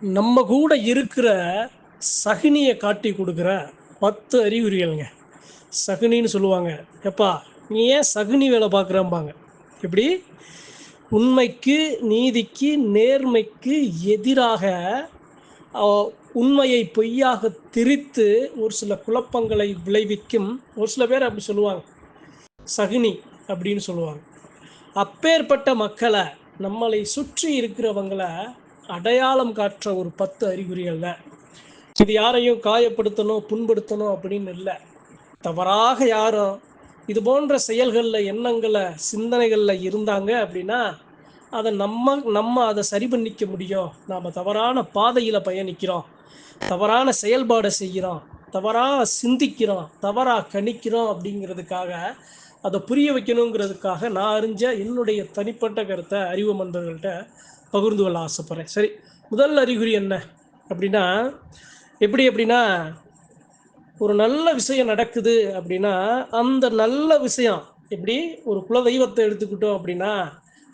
நம்ம கூட இருக்கிற சகுனியை காட்டி கொடுக்குற பத்து அறிகுறிகள்ங்க. சகுனின்னு சொல்லுவாங்க. எப்பா நீ ஏன் சகுனி வேலை பார்க்குறம்பாங்க? எப்படி? உண்மைக்கு நீதிக்கு நேர்மைக்கு எதிராக உண்மையை பொய்யாக திரித்து ஒரு சில குழப்பங்களை விளைவிக்கும் ஒரு சில பேர் அப்படி சொல்லுவாங்க. சகுனி அப்படின்னு சொல்லுவாங்க. அப்பேற்பட்ட மக்களை நம்மளை சுற்றி இருக்கிறவங்களை அடையாளம் காட்டுற ஒரு பத்து அறிகுறிகள் தான் இது யாரையும் காயப்படுத்தணும் புண்படுத்தணும் அப்படின்னு இல்லை. தவறாக யாரும் இது போன்ற செயல்களில் எண்ணங்களை சிந்தனைகளில் இருந்தாங்க அப்படின்னா அதை நம்ம நம்ம அதை சரி பண்ணிக்க முடியும். நாம் தவறான பாதையில் பயணிக்கிறோம். தவறான செயல்பாடை செய்கிறோம். தவறாக சிந்திக்கிறோம். தவறாக கணிக்கிறோம் அப்படிங்கிறதுக்காக அதை புரிய வைக்கணுங்கிறதுக்காக நான் அறிஞ்ச என்னுடைய தனிப்பட்ட கருத்தை அறிவு மன்றர்கள்ட்ட பகிர்ந்து கொள்ள ஆசைப்பட்றேன். சரி முதல் அறிகுறி என்ன அப்படின்னா எப்படி அப்படின்னா ஒரு நல்ல விஷயம் நடக்குது அப்படின்னா அந்த நல்ல விஷயம் எப்படி ஒரு குலதெய்வத்தை எடுத்துக்கிட்டோம் அப்படின்னா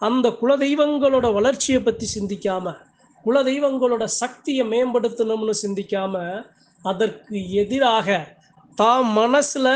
அந்த குலதெய்வங்களோட வளர்ச்சியை பற்றி சிந்திக்காமல் குலதெய்வங்களோட சக்தியை மேம்படுத்தணும்னு சிந்திக்காமல் அதற்கு எதிராக தாம் மனசில்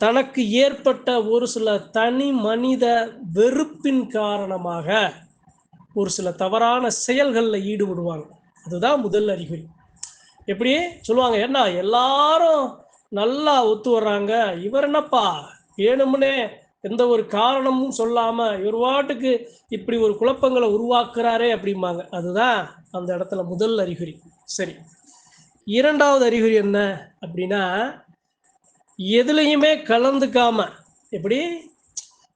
தனக்கு ஏற்பட்ட ஒரு சில தனி மனித வெறுப்பின் காரணமாக ஒரு சில தவறான செயல்களில் ஈடுபடுவாங்க. அதுதான் முதல் அறிகுறி. எப்படி சொல்லுவாங்க என்ன எல்லாரும் நல்லா ஒத்து வர்றாங்க. இவர் என்னப்பா? வேணும்னே எந்த ஒரு காரணமும் சொல்லாமல் இவர் வாட்டுக்கு இப்படி ஒரு குழப்பங்களை உருவாக்குறாரே அப்படிம்பாங்க. அதுதான் அந்த இடத்துல முதல் அறிகுறி. சரி. இரண்டாவது அறிகுறி என்ன அப்படின்னா எதுலேயுமே கலந்துக்காம எப்படி?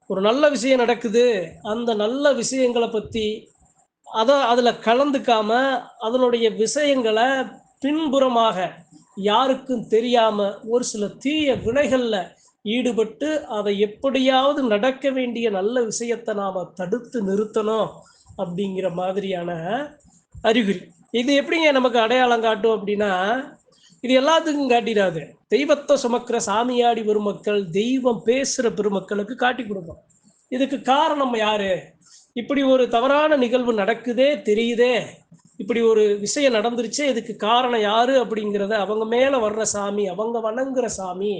ஒரு நல்ல விஷயம் நடக்குது அந்த நல்ல விஷயங்களை பற்றி அதை அதில் கலந்துக்காம அதனுடைய விஷயங்களை பின்புறமாக யாருக்கும் தெரியாமல் ஒரு சில தீய வினைகளில் ஈடுபட்டு அதை எப்படியாவது நடக்க வேண்டிய நல்ல விஷயத்தை நாம் தடுத்து நிறுத்தணும் அப்படிங்கிற மாதிரியான அறிகுறி. இது எப்படிங்க நமக்கு அடையாளம் காட்டும் அப்படின்னா இது எல்லாத்துக்கும் காட்டிடாது. தெய்வத்தை சுமக்கிற சாமியாடி பெருமக்கள் தெய்வம் பேசுகிற பெருமக்களுக்கு காட்டி கொடுக்கும் இதுக்கு காரணம் யாரு? இப்படி ஒரு தவறான நிகழ்வு நடக்குதே தெரியுதே. இப்படி ஒரு விஷயம் நடந்துருச்சே இதுக்கு காரணம் யாரு அப்படிங்கிறத அவங்க மேலே வர்ற சாமி அவங்க வணங்குற சாமி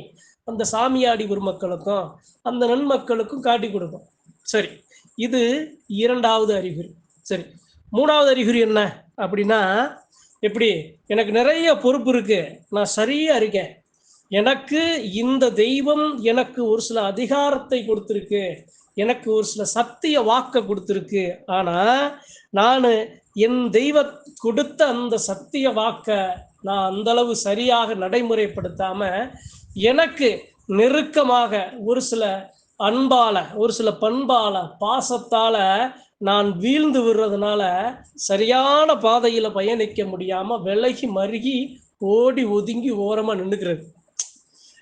அந்த சாமியாடி பெருமக்களுக்கும் அந்த நன்மக்களுக்கும் காட்டி கொடுக்கும் சரி இது இரண்டாவது அறிகுறி. சரி மூணாவது அறிகுறி என்ன அப்படின்னா எப்படி? எனக்கு நிறைய பொறுப்பு இருக்கு. நான் சரியா இருக்கேன். எனக்கு இந்த தெய்வம் எனக்கு ஒரு சில அதிகாரத்தை கொடுத்துருக்கு. எனக்கு ஒரு சில சத்திய வாக்க கொடுத்துருக்கு. ஆனா நான் என் தெய்வ கொடுத்த அந்த சத்திய வாக்க நான் அந்த அளவு சரியாக நடைமுறைப்படுத்தாம எனக்கு நெருக்கமாக ஒரு சில அன்பால ஒரு சில பண்பால பாசத்தால நான் வீழ்ந்து விடுறதுனால சரியான பாதையில் பயணிக்க முடியாமல் விலகி மருகி ஓடி ஒதுங்கி ஓரமாக நின்றுக்கிறது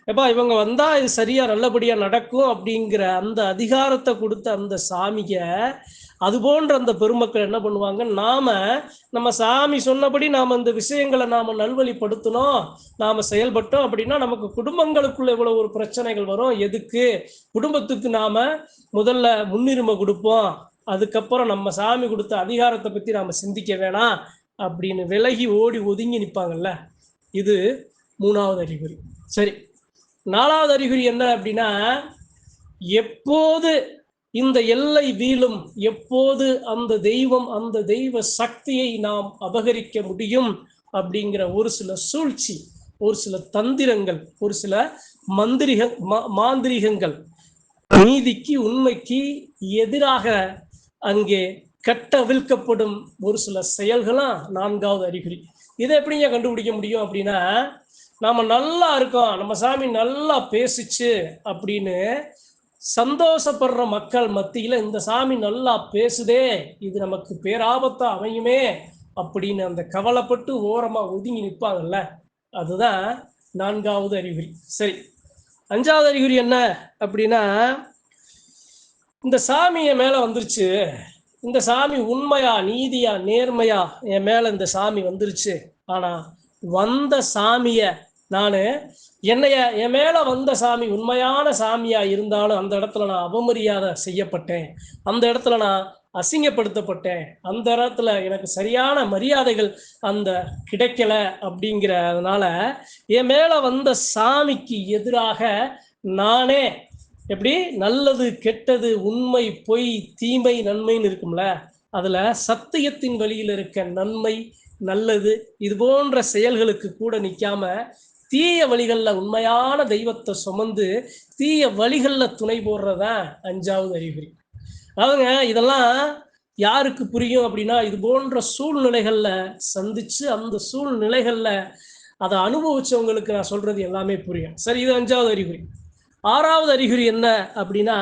எப்பா இவங்க வந்தா இது சரியா நல்லபடியா நடக்கும் அப்படிங்கிற அந்த அதிகாரத்தை கொடுத்த அந்த சாமிய அது போன்ற அந்த பெருமக்கள் என்ன பண்ணுவாங்க? நாம நம்ம சாமி சொன்னபடி நாம இந்த விஷயங்களை நாம நல்வழிப்படுத்தணும் நாம செயல்பட்டோம் அப்படின்னா நமக்கு குடும்பங்களுக்குள்ள இவ்வளவு ஒரு பிரச்சனைகள் வரும். எதுக்கு? குடும்பத்துக்கு நாம முதல்ல முன்னுரிமை கொடுப்போம். அதுக்கப்புறம் நம்ம சாமி கொடுத்த அதிகாரத்தை பற்றி நாம் சிந்திக்க வேணாம் அப்படின்னு விலகி ஓடி ஒதுங்கி நிற்பாங்கல்ல இது மூணாவது அறிகுறி. சரி நாலாவது அறிகுறி என்ன அப்படின்னா எப்போது இந்த எல்லை வீழும் எப்போது அந்த தெய்வம் அந்த தெய்வ சக்தியை நாம் அபகரிக்க முடியும் அப்படிங்கிற ஒரு சில சூழ்ச்சி ஒரு சில தந்திரங்கள் ஒரு சில மந்திரிக மா- மாந்திரிகங்கள் நீதிக்கு உண்மைக்கு எதிராக அங்கே கட்டவிழ்க்கப்படும் ஒரு சில செயல்களா நான்காவது அறிகுறி. இதை எப்படிங்க கண்டுபிடிக்க முடியும் அப்படின்னா நாம நல்லா இருக்கோம் நம்ம சாமி நல்லா பேசிச்சு அப்படின்னு சந்தோஷப்படுற மக்கள் மத்தியில இந்த சாமி நல்லா பேசுதே இது நமக்கு பேராபத்தா அமையுமே அப்படின்னு அந்த கவலைப்பட்டு ஓரமா ஒதுங்கி நிற்பாங்கல்ல அதுதான் நான்காவது அறிகுறி. சரி அஞ்சாவது அறிகுறி என்ன அப்படின்னா இந்த சாமி என் மேலே வந்துருச்சு. இந்த சாமி உண்மையா நீதியா நேர்மையா என் மேலே இந்த சாமி வந்துருச்சு. ஆனால் வந்த சாமியை நான் என்னைய என் மேலே வந்த சாமி உண்மையான சாமியாக இருந்தாலும் அந்த இடத்துல நான் அவமரியாதை செய்யப்பட்டேன். அந்த இடத்துல நான் அசிங்கப்படுத்தப்பட்டேன். அந்த இடத்துல எனக்கு சரியான மரியாதைகள் அந்த கிடைக்கல அப்படிங்கிறதுனால என் மேலே வந்த சாமிக்கு எதிராக நானே எப்படி? நல்லது கெட்டது உண்மை பொய் தீமை நன்மைன்னு இருக்கும்ல? அதில் சத்தியத்தின் வழியில் இருக்க நன்மை நல்லது இது போன்ற செயல்களுக்கு கூட நிற்காம தீய வழிகளில் உண்மையான தெய்வத்தை சுமந்து தீய வழிகளில் துணை போடுறதான் அஞ்சாவது அறிகுறி. அவங்க இதெல்லாம் யாருக்கு புரியும் அப்படின்னா இது போன்ற சூழ்நிலைகளில் சந்திச்சு அந்த சூழ்நிலைகளில் அதை அனுபவிச்சவங்களுக்கு நான் சொல்றது எல்லாமே புரியும். சரி இது அஞ்சாவது அறிகுறி. ஆறாவது அறிகுறி என்ன அப்படின்னா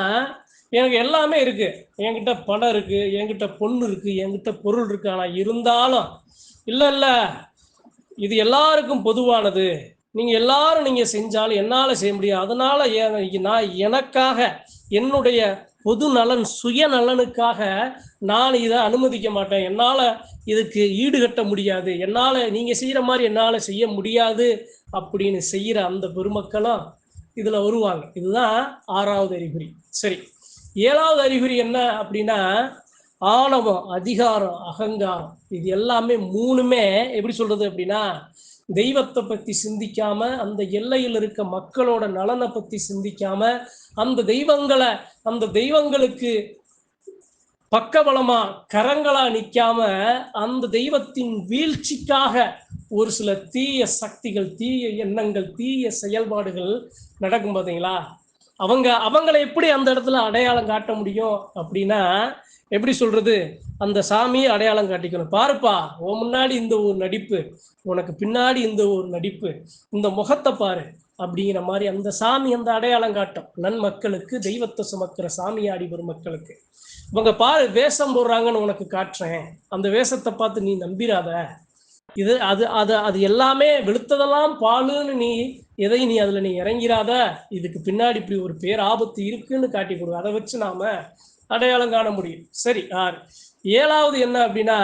எனக்கு எல்லாமே இருக்கு. என்கிட்ட பணம் இருக்கு என்கிட்ட பொண்ணு இருக்கு என்கிட்ட பொருள் இருக்கு. ஆனால் இருந்தாலும் இல்லை இல்லை இது எல்லாருக்கும் பொதுவானது. நீங்கள் எல்லாரும் நீங்கள் செஞ்சாலும் என்னால் செய்ய முடியாது. அதனால நான் எனக்காக என்னுடைய பொது நலன் சுய நலனுக்காக நான் இதை அனுமதிக்க மாட்டேன். என்னால் இதுக்கு ஈடுகட்ட முடியாது. என்னால் நீங்கள் செய்கிற மாதிரி என்னால் செய்ய முடியாது அப்படின்னு செய்கிற அந்த பெருமக்களும் இதுல வருவாங்க. இதுதான் ஆறாவது அறிகுறி. சரி. ஏழாவது அறிகுறி என்ன அப்படின்னா ஆணவம் அதிகாரம் அகங்காரம். இது எல்லாமே மூணுமே எப்படி சொல்றது அப்படின்னா தெய்வத்தை பத்தி சிந்திக்காம அந்த எல்லையில் இருக்க மக்களோட நலனை பத்தி சிந்திக்காம அந்த தெய்வங்களை அந்த தெய்வங்களுக்கு பக்கபலமா கரங்களா நிக்காம அந்த தெய்வத்தின் வீழ்ச்சிக்காக ஒரு சில தீய சக்திகள் தீய எண்ணங்கள் தீய செயல்பாடுகள் நடக்கும் பார்த்தீங்களா அவங்க அவங்களை எப்படி அந்த இடத்துல அடையாளம் காட்ட முடியும் அப்படின்னா எப்படி சொல்றது? அந்த சாமியை அடையாளம் காட்டிக்கணும். பாருப்பா உன் முன்னாடி இந்த ஒரு நடிப்பு உனக்கு பின்னாடி இந்த ஒரு நடிப்பு இந்த முகத்தை பாரு அப்படிங்கிற மாதிரி அந்த சாமி அந்த அடையாளம் காட்டும். நன்மக்களுக்கு தெய்வத்தை சுமக்கிற சாமியாடி வரும் மக்களுக்கு. இவங்க பாரு வேஷம் போடுறாங்கன்னு உனக்கு காட்டுறேன். அந்த வேஷத்தை பார்த்து நீ நம்பிராத. இது அது அது அது எல்லாமே வெளுத்ததெல்லாம் பாலுன்னு நீ எதை நீ அதுல நீ இறங்கிறாத இதுக்கு பின்னாடி இப்படி ஒரு பேர் ஆபத்து இருக்குன்னு காட்டி கொடு. அதை வச்சு நாம அடையாளம் காண முடியும். சரி ஆறு. ஏழாவது என்ன அப்படின்னா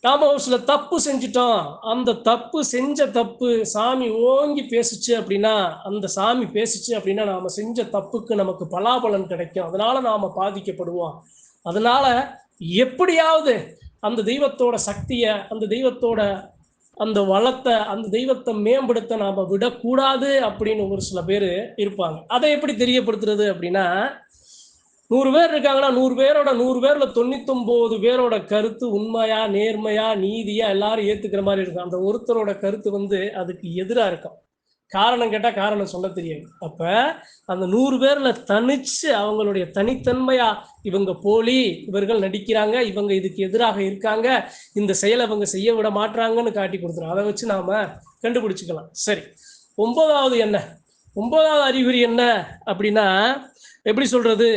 நாம ஒரு சில தப்பு செஞ்சிட்டோம். அந்த தப்பு செஞ்ச தப்பு சாமி ஓங்கி பேசுச்சு அப்படின்னா அந்த சாமி பேசுச்சு அப்படின்னா நாம செஞ்ச தப்புக்கு நமக்கு பலாபலன் கிடைக்கும். அதனால நாம பாதிக்கப்படுவோம். அதனால எப்படியாவது அந்த தெய்வத்தோட சக்தியை அந்த தெய்வத்தோட அந்த வளத்தை அந்த தெய்வத்தை மேம்படுத்த நாம் விடக்கூடாது அப்படின்னு ஒரு சில பேர் இருப்பாங்க. அதை எப்படி தெரியப்படுத்துறது அப்படின்னா நூறு பேர் இருக்காங்கன்னா நூறு பேரோட நூறு பேர்ல தொண்ணூத்தொம்போது பேரோட கருத்து உண்மையா நேர்மையா நீதியா எல்லாரும் ஏத்துக்கிற மாதிரி இருக்கும். அந்த ஒருத்தரோட கருத்து வந்து அதுக்கு எதிராக இருக்கும். காரணம் கேட்டால் காரணம் சொல்ல தெரியாது. அப்போ அந்த நூறு பேரில் தனிச்சு அவங்களுடைய தனித்தன்மையாக இவங்க போலி இவர்கள் நடிக்கிறாங்க இவங்க இதுக்கு எதிராக இருக்காங்க இந்த செயலை இவங்க செய்ய விட மாட்டுறாங்கன்னு காட்டி கொடுத்துரும். அதை வச்சு நாம கண்டுபிடிச்சிக்கலாம். சரி. ஒன்பதாவது என்ன? ஒன்பதாவது அறிகுறி என்ன அப்படின்னா எப்படி சொல்கிறது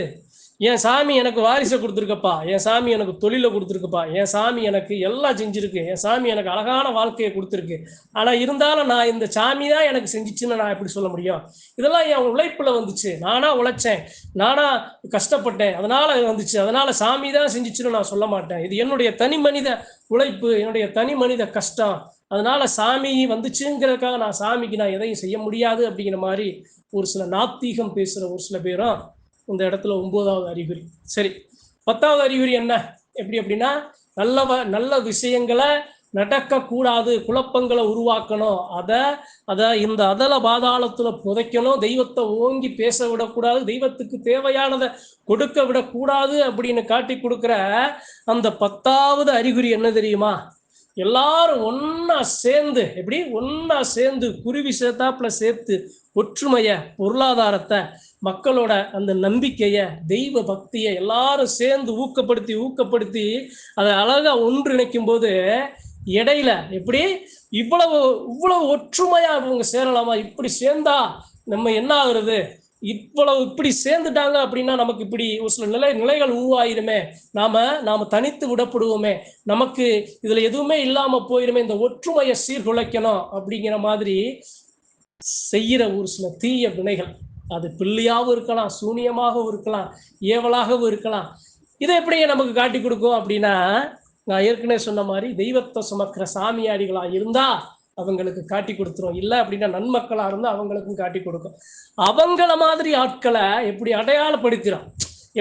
என் சாமி எனக்கு வாரிசை கொடுத்துருக்கப்பா. என் சாமி எனக்கு தொழிலை கொடுத்துருக்குப்பா. என் சாமி எனக்கு எல்லாம் செஞ்சுருக்கு. என் சாமி எனக்கு அழகான வாழ்க்கையை கொடுத்துருக்கு. ஆனால் இருந்தாலும் நான் இந்த சாமி தான் எனக்கு செஞ்சிச்சுன்னு நான் எப்படி சொல்ல முடியும்? இதெல்லாம் என் உழைப்பில் வந்துச்சு. நானாக உழைச்சேன். நானாக கஷ்டப்பட்டேன். அதனால் வந்துச்சு. அதனால் சாமி தான் செஞ்சிச்சுன்னு நான் சொல்ல மாட்டேன். இது என்னுடைய தனி மனித உழைப்பு. என்னுடைய தனி மனித கஷ்டம். அதனால சாமி வந்துச்சுங்கிறதுக்காக நான் சாமிக்கு நான் எதையும் செய்ய முடியாது அப்படிங்கிற மாதிரி ஒரு சில நாத்திகம் பேசுகிற ஒரு சில பேரும் இந்த இடத்துல ஒன்பதாவது அறிகுறி. சரி பத்தாவது அறிகுறி என்ன? எப்படி அப்படின்னா நல்லவ நல்ல விஷயங்களை நடக்கக்கூடாது குழப்பங்களை உருவாக்கணும். அதை அதை இந்த அதல பாதாளத்தில் புதைக்கணும் தெய்வத்தை ஓங்கி பேச விடக்கூடாது தெய்வத்துக்கு தேவையானதை கொடுக்க விடக்கூடாது அப்படின்னு காட்டி கொடுக்குற அந்த பத்தாவது அறிகுறி என்ன தெரியுமா? எல்லாரும் ஒன்றா சேர்ந்து எப்படி? ஒன்றா சேர்ந்து குருவி சேர்த்தாப்புல சேர்த்து ஒற்றுமைய பொருளாதாரத்தை மக்களோட அந்த நம்பிக்கையை தெய்வ பக்தியை எல்லாரும் சேர்ந்து ஊக்கப்படுத்தி ஊக்கப்படுத்தி அதை அழகா ஒன்றிணைக்கும் போது இடையில எப்படி இவ்வளவு இவ்வளவு ஒற்றுமையா இவங்க சேரலாமா? இப்படி சேர்ந்தா நம்ம என்ன ஆகுறது? இவ்வளவு இப்படி சேர்ந்துட்டாங்க அப்படின்னா நமக்கு இப்படி ஒரு சில நிலை நிலைகள் உருவாயிருமே நாம நாம தனித்து விடப்படுவோமே. நமக்கு இதுல எதுவுமே இல்லாம போயிருமே இந்த ஒற்றுமையை சீர்குலைக்கணும் அப்படிங்கிற மாதிரி செய்யற ஒரு சில தீய வினைகள். அது பிள்ளையாகவும் இருக்கலாம் சூனியமாகவும் இருக்கலாம் ஏவலாகவும் இருக்கலாம். இதை எப்படி நமக்கு காட்டி கொடுக்கும் அப்படின்னா நான் ஏற்கனவே சொன்ன மாதிரி தெய்வத்தை சுமக்கிற சாமியாடிகளா இருந்தா அவங்களுக்கு காட்டி கொடுத்துரும். இல்லை அப்படின்னா நன்மக்களா இருந்தால் அவங்களுக்கும் காட்டி கொடுக்கும். அவங்கள மாதிரி ஆட்களை எப்படி அடையாளப்படுத்திடும்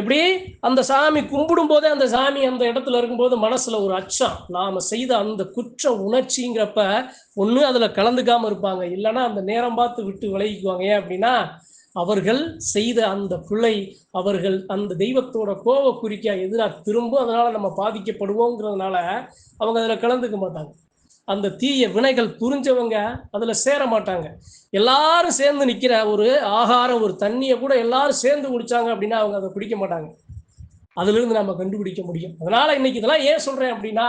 எப்படி? அந்த சாமி கும்பிடும் போதே அந்த சாமி அந்த இடத்துல இருக்கும்போது மனசுல ஒரு அச்சம். நாம செய்த அந்த குற்ற உணர்ச்சிங்கிறப்ப ஒன்று அதுல கலந்துக்காம இருப்பாங்க. இல்லைன்னா அந்த நேரம் பார்த்து விட்டு விலகிக்குவாங்க. ஏன் அப்படின்னா அவர்கள் செய்த அந்த பிள்ளை அவர்கள் அந்த தெய்வத்தோட கோவ குறிக்கா எதிராக திரும்ப அதனால நம்ம பாதிக்கப்படுவோங்கிறதுனால அவங்க அதில் கலந்துக்க மாட்டாங்க. அந்த தீய வினைகள் புரிஞ்சவங்க அதில் சேர மாட்டாங்க. எல்லாரும் சேர்ந்து நிற்கிற ஒரு ஆகாரம் ஒரு தண்ணியை கூட எல்லாரும் சேர்ந்து குடிச்சாங்க அப்படின்னா அவங்க அதை பிடிக்க மாட்டாங்க. அதுலேருந்து நம்ம கண்டுபிடிக்க முடியும். அதனால இன்னைக்கு இதெல்லாம் ஏன் சொல்றேன் அப்படின்னா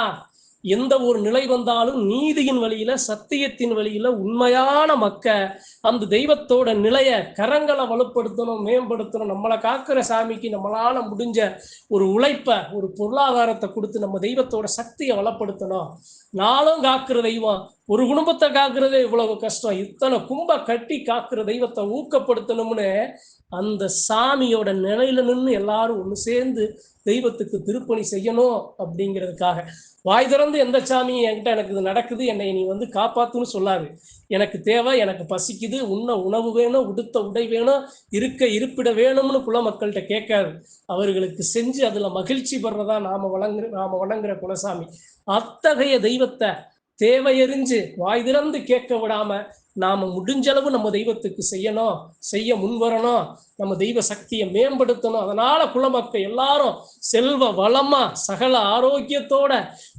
எந்த ஒரு நிலை வந்தாலும் நீதியின் வழியில சத்தியத்தின் வழியில உண்மையான மக்க அந்த தெய்வத்தோட நிலைய கரங்களை வலுப்படுத்தணும் மேம்படுத்தணும் நம்மளை காக்கிற சாமிக்கு நம்மளால முடிஞ்ச ஒரு உழைப்ப ஒரு பொருளாதாரத்தை கொடுத்து நம்ம தெய்வத்தோட சக்தியை வளப்படுத்தணும். நாளும் காக்கிற தெய்வம். ஒரு குடும்பத்தை காக்குறதே இவ்வளவு கஷ்டம். இத்தனை கும்ப கட்டி காக்குற தெய்வத்தை ஊக்கப்படுத்தணும்னு அந்த சாமியோட நிலையில நின்று எல்லாரும் ஒன்று சேர்ந்து தெய்வத்துக்கு திருப்பணி செய்யணும் அப்படிங்கிறதுக்காக. வாய் திறந்து எந்த சாமி என்கிட்ட எனக்கு இது நடக்குது என்னை நீ வந்து காப்பாத்துன்னு சொல்லாது. எனக்கு தேவை எனக்கு பசிக்குது உண்ண உணவு வேணும் உடுத்த உடை வேணும் இருக்க இருப்பிட வேணும்னு குல மக்கள்கிட்ட கேட்காது. அவர்களுக்கு செஞ்சு அதுல மகிழ்ச்சி படுறதா நாம வழங்குற நாம வணங்குற குலசாமி. அத்தகைய தெய்வத்தை தேவையறிஞ்சு வாய் திறந்து கேட்க விடாம நாம முடிஞ்ச அளவு நம்ம தெய்வத்துக்கு செய்யணும் செய்ய முன்வரணும் நம்ம தெய்வ சக்தியை மேம்படுத்தணும். அதனால குலமக்கள் எல்லாரும் செல்வ வளமா சகல ஆரோக்கியத்தோட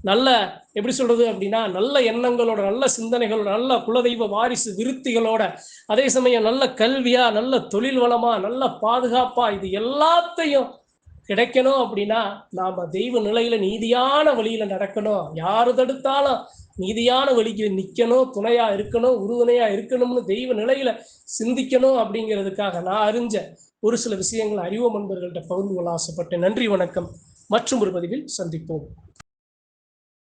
நல்ல எப்படி சொல்றது அப்படின்னா நல்ல எண்ணங்களோட நல்ல சிந்தனைகளோட நல்ல குலதெய்வ வாரிசு விருத்திகளோட அதே சமயம் நல்ல கல்வியா நல்ல தொழில் வளமா நல்ல பாதுகாப்பா இது எல்லாத்தையும் கிடைக்கணும் அப்படின்னா நாம தெய்வ நிலையில நீதியான வழியில நடக்கணும். யாரு தடுத்தாலும் நீதியான வழிக்கு நிற்கணும் துணையா இருக்கணும் உறுதுணையா இருக்கணும்னு தெய்வ நிலையில சிந்திக்கணும் அப்படிங்கிறதுக்காக நான் அறிஞ்ச ஒரு சில விஷயங்களை அறிவோம் நண்பர்கள்ட்ட பகிர்ந்து கொள்ள ஆசைப்பட்டேன். நன்றி வணக்கம். மற்றும் ஒரு பதிவில் சந்திப்போம்.